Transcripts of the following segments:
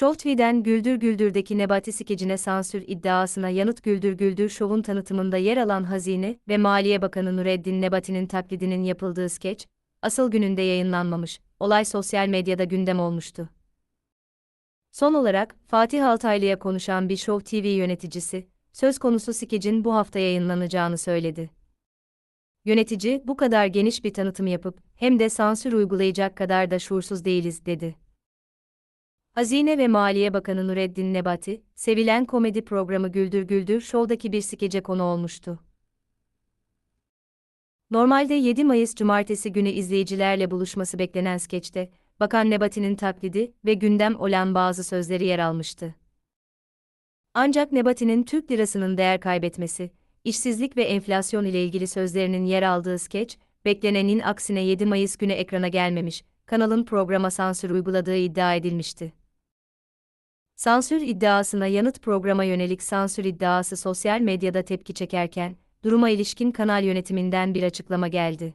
Show Güldür Güldür'deki Nebati skecine sansür iddiasına yanıt Güldür Güldür Show'un tanıtımında yer alan Hazine ve Maliye Bakanı Nureddin Nebati'nin taklidinin yapıldığı skeç, asıl gününde yayınlanmamış, olay sosyal medyada gündem olmuştu. Son olarak, Fatih Altaylı'ya konuşan bir Show TV yöneticisi, söz konusu skecin bu hafta yayınlanacağını söyledi. Yönetici, bu kadar geniş bir tanıtım yapıp, hem de sansür uygulayacak kadar da şuursuz değiliz, dedi. Hazine ve Maliye Bakanı Nureddin Nebati, sevilen komedi programı Güldür Güldür Show'daki bir skece konu olmuştu. Normalde 7 Mayıs Cumartesi günü izleyicilerle buluşması beklenen skeçte, Bakan Nebati'nin taklidi ve gündem olan bazı sözleri yer almıştı. Ancak Nebati'nin Türk lirasının değer kaybetmesi, işsizlik ve enflasyon ile ilgili sözlerinin yer aldığı skeç, beklenenin aksine 7 Mayıs günü ekrana gelmemiş, kanalın programa sansür uyguladığı iddia edilmişti. Sansür iddiasına yanıt programa yönelik sansür iddiası sosyal medyada tepki çekerken, duruma ilişkin kanal yönetiminden bir açıklama geldi.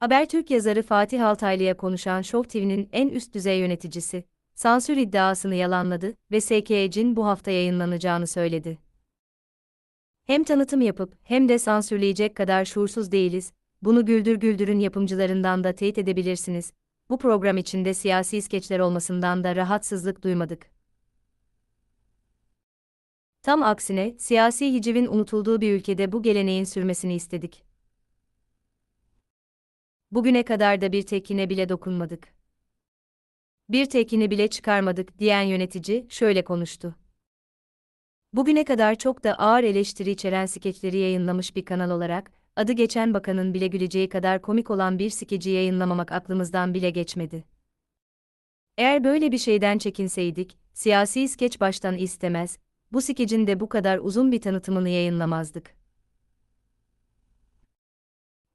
Habertürk yazarı Fatih Altaylı'ya konuşan Show TV'nin en üst düzey yöneticisi, sansür iddiasını yalanladı ve SKEC'in bu hafta yayınlanacağını söyledi. Hem tanıtım yapıp hem de sansürleyecek kadar şuursuz değiliz, bunu Güldür Güldür'ün yapımcılarından da teyit edebilirsiniz. Bu program içinde siyasi skeçler olmasından da rahatsızlık duymadık. Tam aksine, siyasi hicivin unutulduğu bir ülkede bu geleneğin sürmesini istedik. Bugüne kadar da bir tekine bile dokunmadık. Bir tekini bile çıkarmadık diyen yönetici şöyle konuştu. Bugüne kadar çok da ağır eleştiri içeren skeçleri yayınlamış bir kanal olarak, adı geçen bakanın bile güleceği kadar komik olan bir skeci yayınlamamak aklımızdan bile geçmedi. Eğer böyle bir şeyden çekinseydik, siyasi skeç baştan istemez, bu skecin de bu kadar uzun bir tanıtımını yayınlamazdık.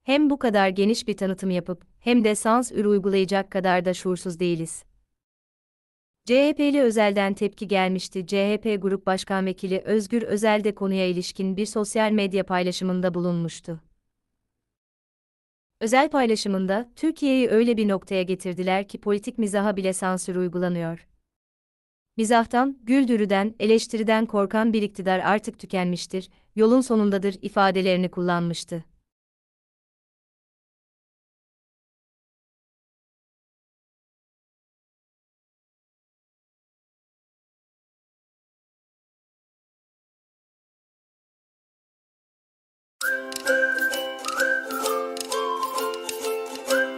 Hem bu kadar geniş bir tanıtım yapıp, hem de sansür uygulayacak kadar da şuursuz değiliz. CHP'li Özel'den tepki gelmişti. CHP Grup Başkan Vekili Özgür Özel de konuya ilişkin bir sosyal medya paylaşımında bulunmuştu. Özel paylaşımında, Türkiye'yi öyle bir noktaya getirdiler ki politik mizaha bile sansür uygulanıyor. Mizahtan, güldürüden, eleştiriden korkan bir iktidar artık tükenmiştir, yolun sonundadır ifadelerini kullanmıştı.